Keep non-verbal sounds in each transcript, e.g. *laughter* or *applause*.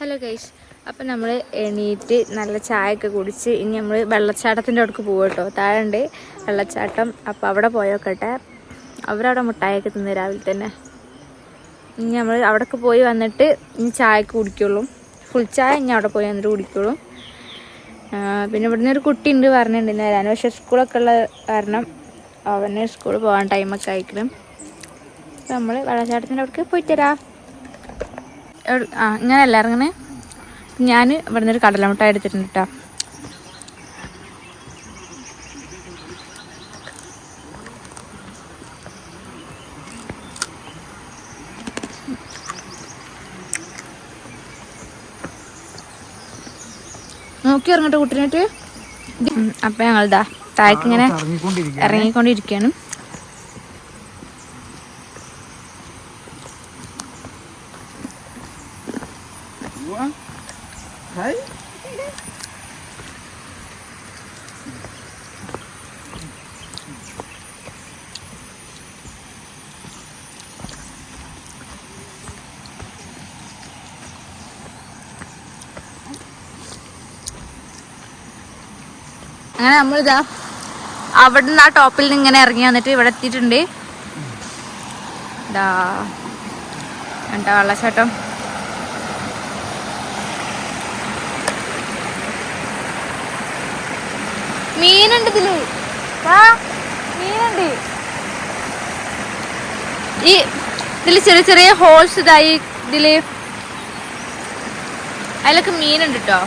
Hello guys അപ്പം നമ്മൾ എണീറ്റ് നല്ല ചായയൊക്കെ കുടിച്ച് ഇനി നമ്മൾ വെള്ളച്ചാട്ടത്തിന്റെ അടുക്ക് പോകും കേട്ടോ. താഴെ ഉണ്ട് വെള്ളച്ചാട്ടം. അപ്പം അവിടെ പോയോക്കട്ടെ. അവരവിടെ മുട്ടായൊക്കെ തിന്ന് രാവിലെ തന്നെ. ഇനി നമ്മൾ അവിടേക്ക് പോയി വന്നിട്ട് ഇനി ചായയൊക്കെ കുടിക്കുള്ളൂ. ഫുൾ ചായ ഇനി അവിടെ പോയി വന്നിട്ട് കുടിക്കുള്ളൂ. പിന്നെ ഇവിടുന്ന് ഒരു കുട്ടി ഉണ്ട് പറഞ്ഞിട്ടുണ്ട് വരാൻ പക്ഷേ സ്കൂളൊക്കെ ഉള്ള കാരണം അവന് സ്കൂളിൽ പോകാൻ ടൈമൊക്കെ അയക്കണം അപ്പം നമ്മൾ വെള്ളച്ചാട്ടത്തിന്റെ അവിടേക്ക് പോയിട്ട് തരാം. ആ ഇങ്ങനെയല്ല ഇറങ്ങണേ ഞാൻ ഇവിടെ നിന്ന് ഒരു കടലമുട്ടായി എടുത്തിട്ടുണ്ട് കേട്ടോ നോക്കി ഇറങ്ങട്ടെ കുട്ടിനായിട്ട് അപ്പം ഞങ്ങളിതാ താഴേക്ക് ഇങ്ങനെ ഇറങ്ങിക്കൊണ്ടിരിക്കുകയാണ്. അങ്ങനെ നമ്മളിതാ അവിടെ നിന്ന് ആ ടോപ്പിൽ നിന്ന് ഇങ്ങനെ ഇറങ്ങി വന്നിട്ട് ഇവിടെ എത്തിയിട്ടുണ്ട്. ഇതാ എന്താ വെള്ളച്ചാട്ടം? മീനുണ്ട് ഇതിൽ. മീനുണ്ട്. ഈ ഇതിൽ ചെറിയ ചെറിയ ഹോൾസ് ഇതായി ഇതിൽ. അതിലൊക്കെ മീനുണ്ട് കേട്ടോ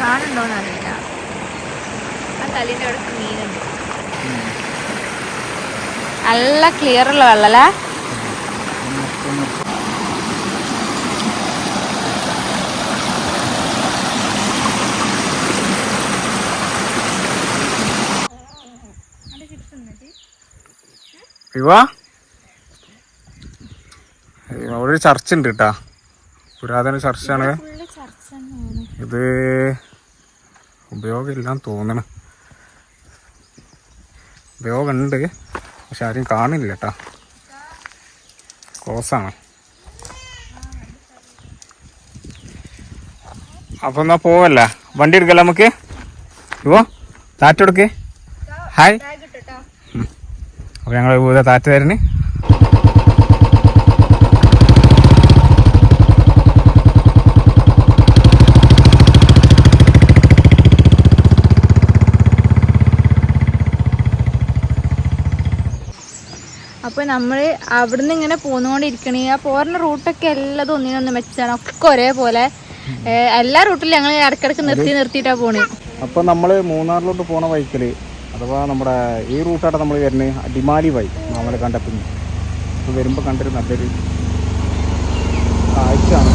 കാണുണ്ടോന്ന് അറിയില്ല അവിടെ മീനുണ്ട്. നല്ല ക്ലിയർ ഉള്ള വെള്ളല്ലേ? ഇവാ? അവിടെ ഒരു ചർച്ച് ഉണ്ട് കേട്ടാ. പുരാതന ചർച്ചാണ്. ഇത് ചർച്ച എല്ലാം ഇത് ഉപയോഗമില്ലാന്ന് തോന്നണ്. ഉപയോഗമുണ്ട്. പക്ഷെ ആരും കാണില്ല കേട്ടാ ക്ലോസാണ് അപ്പൊ എന്നാ പോവല്ല? വണ്ടി എടുക്കല്ല നമുക്ക്? ഇവോ താറ്റെടുക്ക്. ഹായ് അപ്പൊ ഞങ്ങൾ താറ്റ് തരുന്നു അപ്പൊ നമ്മൾ അവിടുന്ന് ഇങ്ങനെ പോന്നുകൊണ്ടിരിക്കണേ. ആ പോരുന്ന റൂട്ടൊക്കെ എല്ലാം ഒന്നിനൊന്ന് മെച്ചാണ്. ഒക്കെ ഒരേപോലെ. എല്ലാ റൂട്ടിലും ഞങ്ങൾ ഇടക്കിടക്ക് നിർത്തി നിർത്തിയിട്ടാ പോണ്. അപ്പൊ നമ്മൾ മൂന്നാറിലോട്ട് പോണ ബൈക്കിൽ അഥവാ നമ്മുടെ ഈ റൂട്ടാണ് നമ്മൾ വരുന്നത് അടിമാലി വഴി നമ്മളെ കണ്ടെത്തുന്നു അപ്പൊ വരുമ്പോ കണ്ടൊരു നല്ലൊരു കാഴ്ചയാണ്.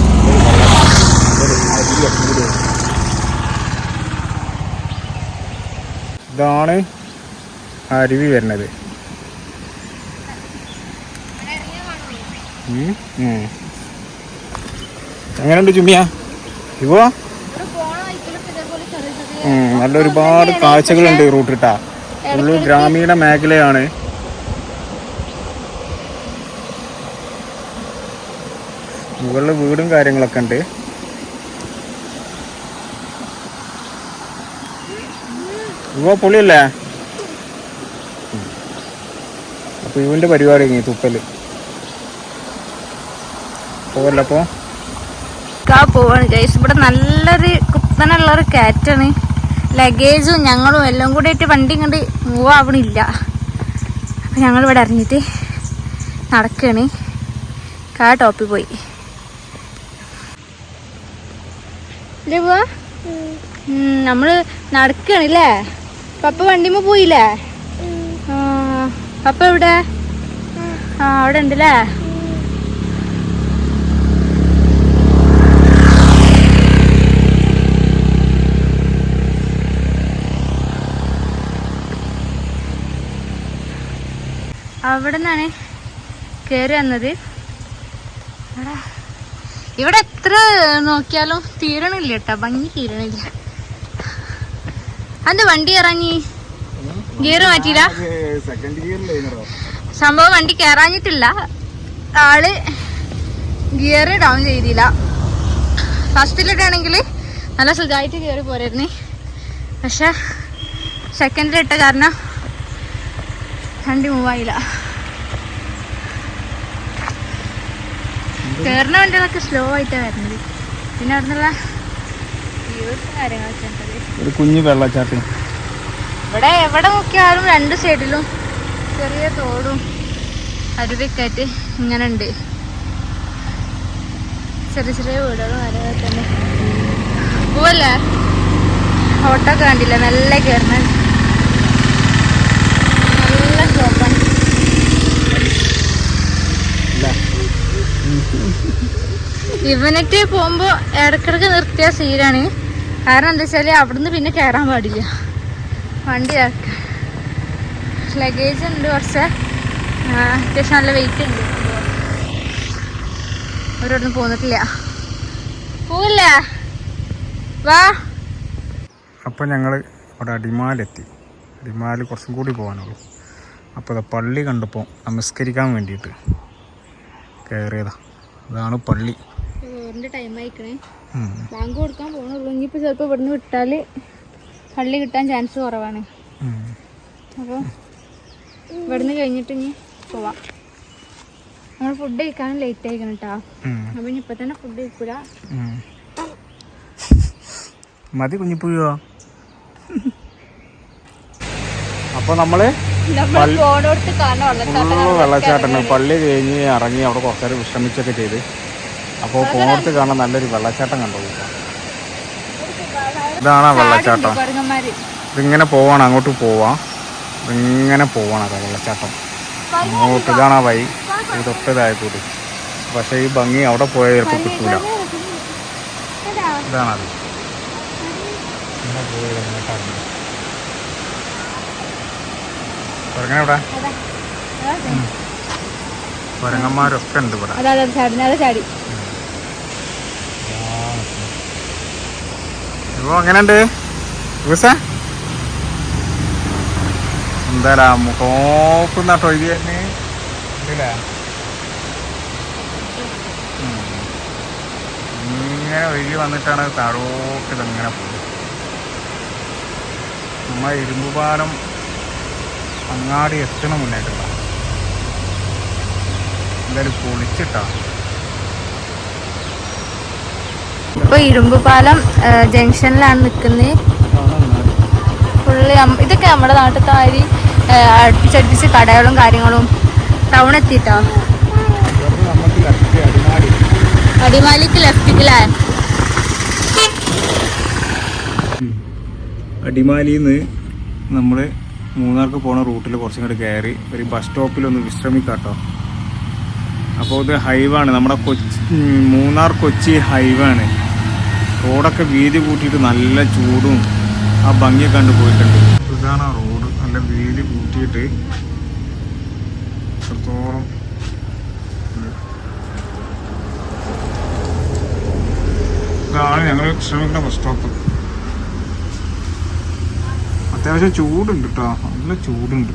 ഇതാണ് അരുവി വരുന്നത്. എങ്ങനെയുണ്ട് ചുമ്മിയ ഇവോ? നല്ല ഒരുപാട് കാഴ്ചകളുണ്ട് റൂട്ടിട്ടാ ഫുള്ള് ഗ്രാമീണ മേഖലയാണ്. മുകളിൽ വീടും കാര്യങ്ങളൊക്കെ ഉണ്ട്. ഇവ പൊളിയല്ലേ? ഉം. അപ്പൊ ഇവന്റെ പരിപാടി കഴിഞ്ഞു പോവല്ലപ്പോ കാ പോവാണ്. ഗൈസ് ഇവിടെ നല്ലൊരു കുത്തനുള്ളൊരു കാറ്റാണ് ലഗേജും ഞങ്ങളും എല്ലാം കൂടി ആയിട്ട് വണ്ടി ഇങ്ങോട്ട് മൂവ് ആവണില്ല. അപ്പൊ ഞങ്ങൾ ഇവിടെ ഇറങ്ങിയിട്ട് നടക്കാണ്. കാ ടോപ്പിൽ പോയി. ഇല്ലേ പോവാ? നമ്മൾ നടക്കണല്ലേ പപ്പ വണ്ടിമ്മ പോയില്ലേ? പപ്പ എവിടെ? ആ അവിടെ ഉണ്ടല്ലേ അവിടെ നിന്നാണ് കയറി വന്നത് ഇവിടെ എത്ര നോക്കിയാലും തീരണില്ല കേട്ടോ ഭംഗി തീരണില്ല. അത് വണ്ടി ഇറങ്ങി ഗിയർ മാറ്റിയില്ല? സംഭവം വണ്ടി കയറാഞ്ഞിട്ടില്ല. ആൾ ഗിയർ ഡൗൺ ചെയ്തില്ല. ഫസ്റ്റിലിട്ടാണെങ്കിൽ നല്ല സുഖമായിട്ട് കയറി പോരായിരുന്നു. പക്ഷെ സെക്കൻഡിലിട്ട കാരണം വണ്ടി മൂവായില്ല കയറുന്ന വണ്ടികളൊക്കെ സ്ലോ ആയിട്ടാണ് വരുന്നത്. പിന്നെ അവിടെ നിന്നുള്ള കാര്യങ്ങളൊക്കെ ഉണ്ടത്. ഒരു കുഞ്ഞു വെള്ളച്ചാട്ടം. ഇവിടെ എവിടെ നോക്കിയാലും രണ്ട് സൈഡിലും ചെറിയ തോടും അരുവിയൊക്കെ ആയിട്ട് ഇങ്ങനെ ഉണ്ട്. ചെറിയ ചെറിയ വീടുകളും കാര്യങ്ങളൊക്കെ തന്നെ പോവല്ലേ? ഓട്ടോ കണ്ടില്ല? നല്ല കയറണ നല്ല ഷോപ്പാണ് ഇവനറ്റ് പോകുമ്പോ ഇടക്കിടക്ക് നിർത്തിയ സീനാണ് കാരണം എന്താ വെച്ചാൽ അവിടുന്ന് പിന്നെ കയറാൻ പാടില്ല. വണ്ടി ലഗേജ് ഉണ്ട് കുറച്ച്. അത്യാവശ്യം നല്ല വെയിറ്റ് ഉണ്ട്. അവരോടൊന്നും പോന്നിട്ടില്ല. പോവില്ല. വാ. അപ്പോൾ ഞങ്ങൾ അവിടെ അടിമാലെത്തി. അടിമാൽ കുറച്ചും കൂടി പോകാനുള്ളൂ അപ്പോൾ പള്ളി കണ്ടപ്പോൾ നമസ്കരിക്കാൻ വേണ്ടിയിട്ട് കയറിയതാ അതാണ് പള്ളി. ബാങ്ക് കൊടുക്കാൻ പോകണുള്ളൂ ഇനിയിപ്പോൾ ചിലപ്പോൾ ഇവിടുന്ന് വിട്ടാൽ പള്ളി കിട്ടാൻ ചാൻസ് കുറവാണ്. അപ്പോൾ ഇവിടുന്ന് കഴിഞ്ഞിട്ട് ഇനി പോവാം. നമ്മൾ ഫുഡ് കഴിക്കാൻ ലേറ്റ് ആയിരിക്കണം കേട്ടോ. അപ്പം ഇനി ഇപ്പം തന്നെ ഫുഡ് കഴിക്കൂല. മതി കുഞ്ഞിപ്പുയോ അപ്പോൾ നമ്മൾ ഫുള്ള് വെള്ളച്ചാട്ടമാണ് പള്ളി കഴിഞ്ഞ് ഇറങ്ങി അവിടെ കുറച്ചു നേരം വിശ്രമിച്ചൊക്കെ ചെയ്ത്. അപ്പോൾ പോണത്ത് കാണാൻ നല്ലൊരു വെള്ളച്ചാട്ടം കണ്ടു ഇതാണ് ആ വെള്ളച്ചാട്ടം. ഇതിങ്ങനെ പോവാണ് അങ്ങോട്ട് പോവാം. ഇങ്ങനെ പോവാണ് അതാ വെള്ളച്ചാട്ടം. അങ്ങോട്ട് ഇതാണ് ആ വഴി ഇത് തൊട്ടതായ കൂടി പക്ഷേ ഈ ഭംഗി അവിടെ പോയാൽ ചിലപ്പോൾ കിട്ടൂല. ഇതാണത്. പോയി കുരങ്ങനെ ഇവിടെ. കുരങ്ങന്മാരൊക്കെ ഉണ്ട് ഇവിടെ. അതാ ചാടി അതാ ചാടി. ഇപ്പൊ എങ്ങനെയുണ്ട്? ദിവസ എന്തായാ മുഖോക്കുന്നാട്ടോ ഇത് തന്നെ ഇല്ലേ. ഇങ്ങനെ ഒഴുകി വന്നിട്ടാണ് താഴോട്ട് ഇതങ്ങനെ പോകുന്നത് നമ്മളെ ഇരുമ്പുപാലം അങ്ങാടി എത്തണ മുന്നേറ്റുള്ള എന്തായാലും പൊളിച്ചിട്ടാ ഇപ്പൊ ഇരുമ്പുപാലം ജംഗ്ഷനിലാണ് നിൽക്കുന്നത് ഫുള്ള് ഇതൊക്കെ നമ്മുടെ നാട്ടിലത്തെ മാതിരി അടുപ്പിച്ചടുപ്പിച്ച് കടകളും കാര്യങ്ങളും ടൗൺ അടിമാലി അടിമാലിക്ക് ലെഫ്റ്റിക്കില്ലേ? അടിമാലിന്ന് നമ്മൾ മൂന്നാർക്ക് പോണ റൂട്ടിൽ കുറച്ചും കൂടി കയറി ഒരു ബസ് സ്റ്റോപ്പിലൊന്ന് വിശ്രമിക്കാട്ടോ. അപ്പോൾ ഇത് ഹൈവേ ആണ്. നമ്മുടെ കൊച്ചി മൂന്നാർ കൊച്ചി ഹൈവേ ആണ്. റോഡൊക്കെ വീതി കൂട്ടിയിട്ട് നല്ല ചൂടും ആ ഭംഗിയൊക്കെ കണ്ടു പോയിട്ടുണ്ട്. ഇതാണ് ആ റോഡ്. നല്ല വീതി കൂട്ടിയിട്ട് എത്രത്തോളം. ഇതാണ് ഞങ്ങൾ ശ്രമിക്കുന്ന ബസ് സ്റ്റോപ്പ് അത്യാവശ്യം ചൂടുണ്ട് കേട്ടോ നല്ല ചൂടുണ്ട്.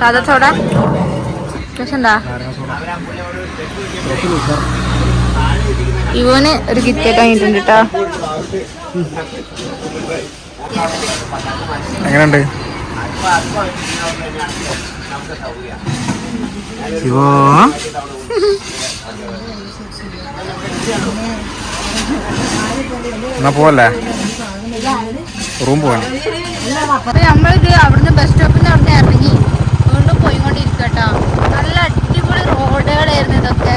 സാധാ എന്താ ഇവന് ഒരു കിറ്റ് വാങ്ങിയിട്ടുണ്ട് കേട്ടോ എങ്ങനെയുണ്ട്? ശിവോ? എന്നാ പോവല്ലേ? റൂം പോവാണ് നമ്മളിത് അവിടുന്ന് ബസ് സ്റ്റോപ്പിൽ നിന്ന് അവിടുന്ന് ഇറങ്ങി. വീണ്ടും പോയിക്കൊണ്ടിരിക്കട്ടോ. നല്ല അടിപൊളി റോഡുകളായിരുന്നു ഇതൊക്കെ.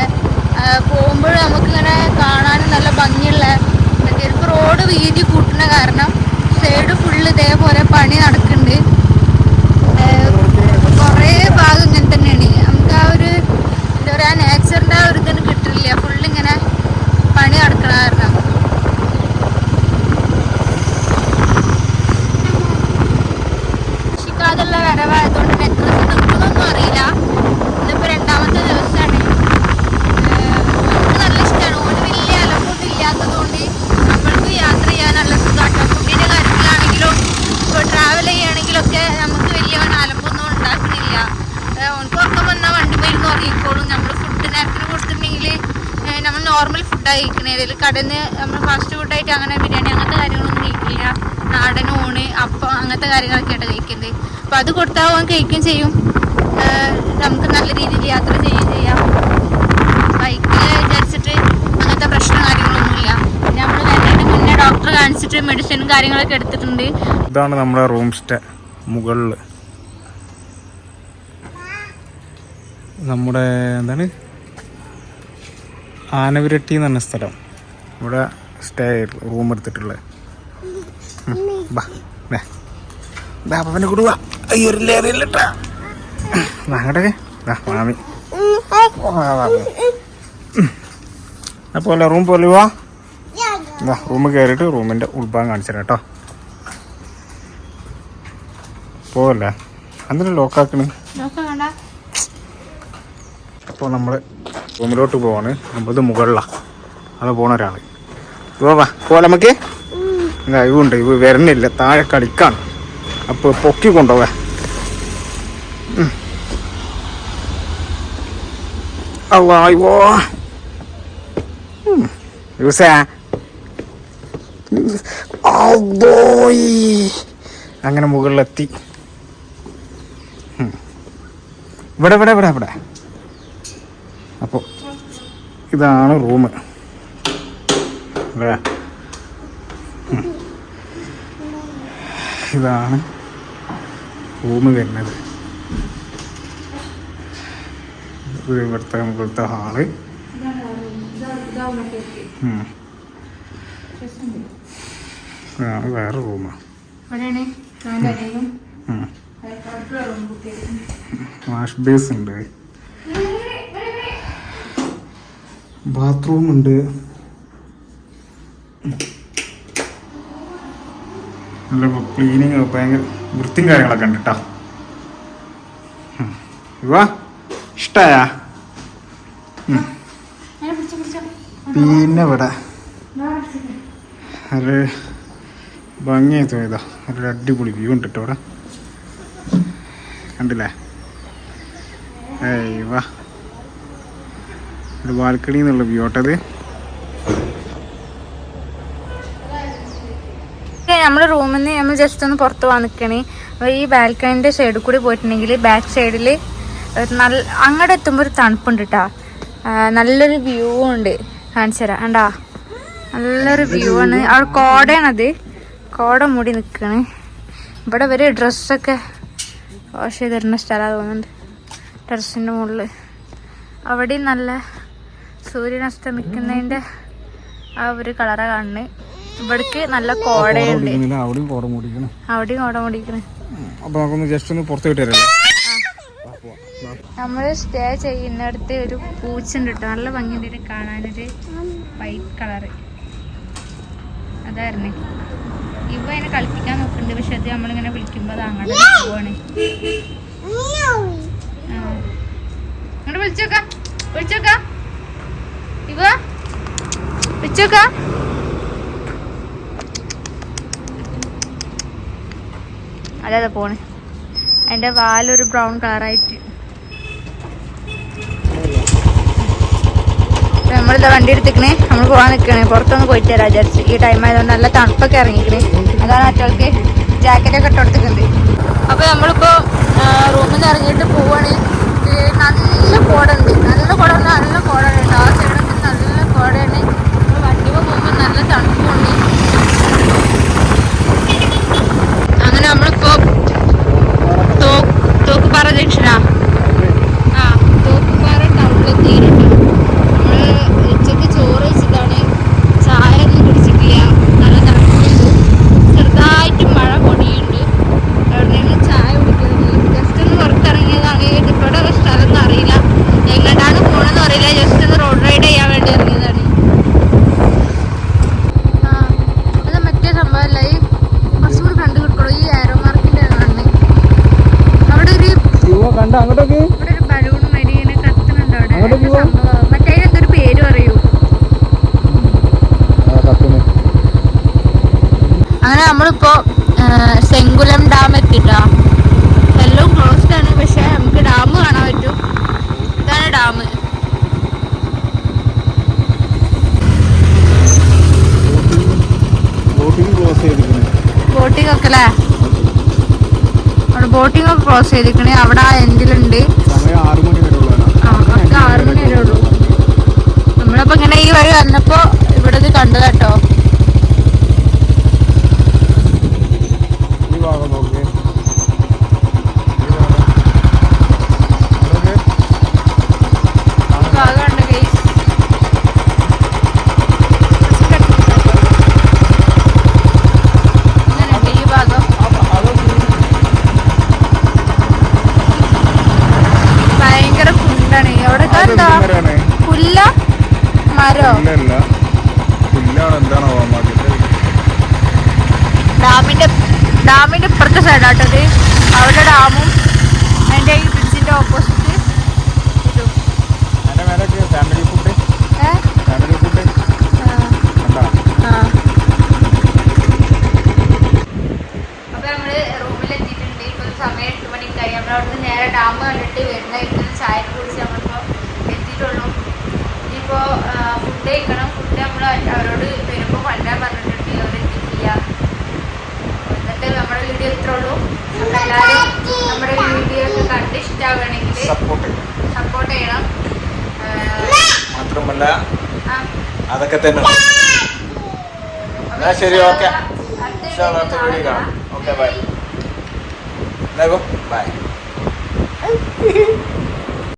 പോകുമ്പോഴും നമുക്കിങ്ങനെ കാണാനും നല്ല ഭംഗിയുള്ള ഇതൊക്കെ. റോഡ് വീതി കൂട്ടുന്ന കാരണം സൈഡ് ഫുള്ള് ഇതേപോലെ പണി നടക്കുന്നുണ്ട് കുറേ ഭാഗം ഇങ്ങനെ തന്നെയാണ് നമുക്ക് ആ ഒരു എന്താ പറയാ നേച്ചറിന്റെ ആ ഒരു ഇതൊന്നും കിട്ടില്ല ഫുള്ള് ഇങ്ങനെ പണി നടക്കണ കാരണം രക്ഷിക്കാതുള്ള കഴിക്കോളും നമ്മൾ ഫുഡ് നേരത്തിന് കൊടുത്തിട്ടുണ്ടെങ്കിൽ നമ്മൾ ഇതിൽ കടയിൽ നിന്ന് നമ്മൾ ഫാസ്റ്റ് ഫുഡായിട്ട് അങ്ങനെ ബിരിയാണി അങ്ങനത്തെ കാര്യങ്ങളൊന്നും കഴിക്കില്ല. നാടൻ ഊണ് അപ്പം അങ്ങനത്തെ കാര്യങ്ങളൊക്കെ ആയിട്ട് കഴിക്കുന്നത് അപ്പം അത് കൊടുത്താൽ അവൻ കഴിക്കുകയും ചെയ്യും. നമുക്ക് നല്ല രീതിയിൽ യാത്ര ചെയ്യുകയും ചെയ്യാം. ബൈക്കിൽ വിചാരിച്ചിട്ട് അങ്ങനത്തെ പ്രശ്നം കാര്യങ്ങളൊന്നുമില്ല. പിന്നെ നമ്മൾ വരുന്നതിന് മുന്നേ ഡോക്ടറെ കാണിച്ചിട്ട് മെഡിസിനും കാര്യങ്ങളൊക്കെ എടുത്തിട്ടുണ്ട്. ഇതാണ് നമ്മുടെ റൂം സ്റ്റേ മുകളിൽ നമ്മുടെ എന്താണ്? ആനവിരട്ടി എന്ന് പറഞ്ഞ സ്ഥലം. ഇവിടെ സ്റ്റേ റൂം എടുത്തിട്ടുള്ളത് ബാപ്പനെ ബാ ദേ. ദാ അപ്പനെ കൊടുവ. അയ്യോ ഒരു ലേറിയില്ലട്ടാ മാമി. അപ്പോൾ റൂം പോലെ വാ. റൂം കയറിയിട്ട് റൂമിന്റെ ഉൾഭാഗം കാണിച്ചു തരാം കേട്ടോ. പോവല്ലേ? എന്തിനാ ലോക്കാക്കണ് അപ്പോൾ നമ്മൾ റൂമിലോട്ട് പോവാണ്. നമ്മളത് മുകളിലാണ് അത് പോണ ഇവ വാ പോലെ നമുക്ക്. ഇവുണ്ട് ഇവ വരണില്ല. താഴെ കളിക്കാണ്. അപ്പോൾ പൊക്കി കൊണ്ടുപോവാ. അങ്ങനെ മുകളിലെത്തി. ഇവിടെ ഇവിടെ ഇവിടെ ഇവിടെ. അപ്പോൾ ഇതാണ് റൂം അല്ലേ. ഇതാണ് റൂം വരുന്നത്. ഇവിടുത്തെ ഇവിടുത്തെ ഹാൾ. വേറെ റൂമാണ് വാഷ് ബേസ് ഉണ്ട്. ബാത്റൂം ഉണ്ട്. നല്ല ക്ലീനിങ് ഭയങ്കര വൃത്തിയും കാര്യങ്ങളൊക്കെ ഉണ്ട് കേട്ടോ ഇഷ്ടായ? പിന്നെ ഇവിടെ ഒരു ഭംഗിയായി തോന്നിയതാ ഒരു അടിപൊളി വ്യൂ ഉണ്ട് കേട്ടോ ഇവിടെ. കണ്ടില്ലേ? ഏയ് വാ ഒരു ബാൽക്കണി എന്നുള്ള വ്യൂ ഓട്ടത് നമ്മുടെ റൂമിൽ നിന്ന് നമ്മൾ ജസ്റ്റ് ഒന്ന് പുറത്ത് പോകാൻ നിൽക്കണേ. അപ്പോൾ ഈ ബാൽക്കണിന്റെ സൈഡിൽ കൂടി പോയിട്ടുണ്ടെങ്കിൽ ബാക്ക് സൈഡിൽ നല്ല അങ്ങോട്ട് എത്തുമ്പോൾ ഒരു തണുപ്പുണ്ട് കേട്ടോ നല്ലൊരു വ്യൂ ഉണ്ട്. കാണിച്ചു തരാം. കണ്ടാ? നല്ലൊരു വ്യൂ ആണ്. അവിടെ കോടയാണത്. കോട മൂടി നിൽക്കണ്. ഇവിടെ ഇവർ ഡ്രസ്സൊക്കെ വാഷ് ചെയ്ത് തരുന്ന സ്ഥലമാണ് തോന്നുന്നുണ്ട്. ടെറസിന്റെ മുകളിൽ അവിടെയും നല്ല സൂര്യൻ അസ്തമിക്കുന്നതിന്റെ ആ ഒരു കളറ കാണുന്നത് ഇവിടേക്ക് നല്ല കോടയുണ്ട് അവിടെയും കോട മൂടിക്കണം അവിടെയും കോട മൂടിക്കണ് അപ്പൊ നമുക്കൊന്ന് ജസ്റ്റ് ഒന്ന് പുറത്ത് വിട്ടുതരല്ലേ നമ്മൾ സ്റ്റേ ചെയ്യുന്നിടത്ത് ഒരു പൂച്ചുണ്ട് കേട്ടോ നല്ല ഭംഗിയുണ്ട് കാണാനൊരു വൈറ്റ് കളറ് അതായിരുന്നു. ഇവ അതിനെ കളിപ്പിക്കാൻ നോക്കുന്നുണ്ട് പക്ഷെ അത് നമ്മളിങ്ങനെ വിളിക്കുമ്പോൾ അത് അങ്ങോട്ട് പോവാണ്. ഇങ്ങോട്ട് വിളിച്ചോക്ക വിളിച്ചോക്ക. ഇവ വെച്ചേക്ക. അതെ പോണ്. അതിന്റെ വാലൊരു ബ്രൗൺ കളറായിട്ട്. നമ്മളിതാ വണ്ടി എടുത്തിക്കണേ. നമ്മൾ പോകാൻ നിൽക്കണേ പുറത്തൊന്ന് പോയിട്ട് തരാം വിചാരിച്ച്. ഈ ടൈം ആയതുകൊണ്ട് നല്ല തണുപ്പൊക്കെ ഇറങ്ങിക്കണേ. അതാണ് മറ്റവൾക്ക് ജാക്കറ്റൊക്കെ ഇട്ട് കൊടുത്തിട്ടുണ്ട് അപ്പോൾ നമ്മളിപ്പോ റൂമിൽ നിന്ന് ഇറങ്ങിയിട്ട് പോവാണ്. നല്ല കോടുണ്ട് നല്ല കോടുണ്ട് നല്ല കോടുണ്ട് ആ നല്ല കോടയാണ് നമ്മൾ വണ്ടിയിൽ പോകുമ്പോൾ നല്ല തണുപ്പുണ്ട് അങ്ങോട്ടൊക്കെ ക്ലോസ് ചെയ്തിക്കണേ അവിടെ ആ എൻഡിലുണ്ട് ആറ് മണി വരെ ഒക്കെ ഉള്ളൂ. നമ്മളിപ്പോ ഇങ്ങനെ ഈ വഴി വന്നപ്പോ ഇവിടെ ഇത് കണ്ടു കേട്ടോ ഈ ഭാഗം നോക്കി ഭാഗമുണ്ട് ഗൈസ് ഈ ഭാഗം ഭയങ്കര കുണ്ടാണ് അവിടെ എന്താ പുല്ല മരോ? ഇല്ലല്ല പുല്ലാണ് എന്താണോ ഡാമിന്റെ ഡാമിന്റെ ഇപ്പുറത്തെ സൈഡാട്ടത് അവിടെ ഡാമും അതിന്റെ ഈ ബ്രിഡ്ജിന്റെ opposite family food family food. അപ്പൊ നമ്മൾ റൂമിൽ എത്തിയിട്ടുണ്ട്. ഇപ്പൊ സമയം എട്ട് മണിക്കായി. നമ്മളവിടുന്ന് നേരെ ഡാം കണ്ടിട്ട് വരുന്ന ഇവിടുന്ന് ചായ കുടിച്ച് നമ്മളിപ്പോ എത്തിയിട്ടുള്ളൂ ഇനിയിപ്പോ ഫുഡ് കഴിക്കണം ഫുഡ് നമ്മൾ അവരോട് വരുമ്പോ കൊണ്ടുവരാൻ പറഞ്ഞിട്ടുണ്ട് അവരെത്തിയിട്ടില്ല എന്നിട്ട് നമ്മുടെ വീഡിയോ ഇത്ര ഉള്ളൂ അപ്പൊ എല്ലാവരും നമ്മുടെ വീഡിയോ ഒക്കെ സപ്പോർട്ട് സപ്പോർട്ട് ചെയ്യണം. മാത്രമല്ല അതൊക്കെ തന്നെ. എന്നാ ശരി, ഓക്കെ. അടുത്ത അടുത്ത വീഡിയോ വീഡിയോ കാണാം. Okay bye. ബൈ. *laughs*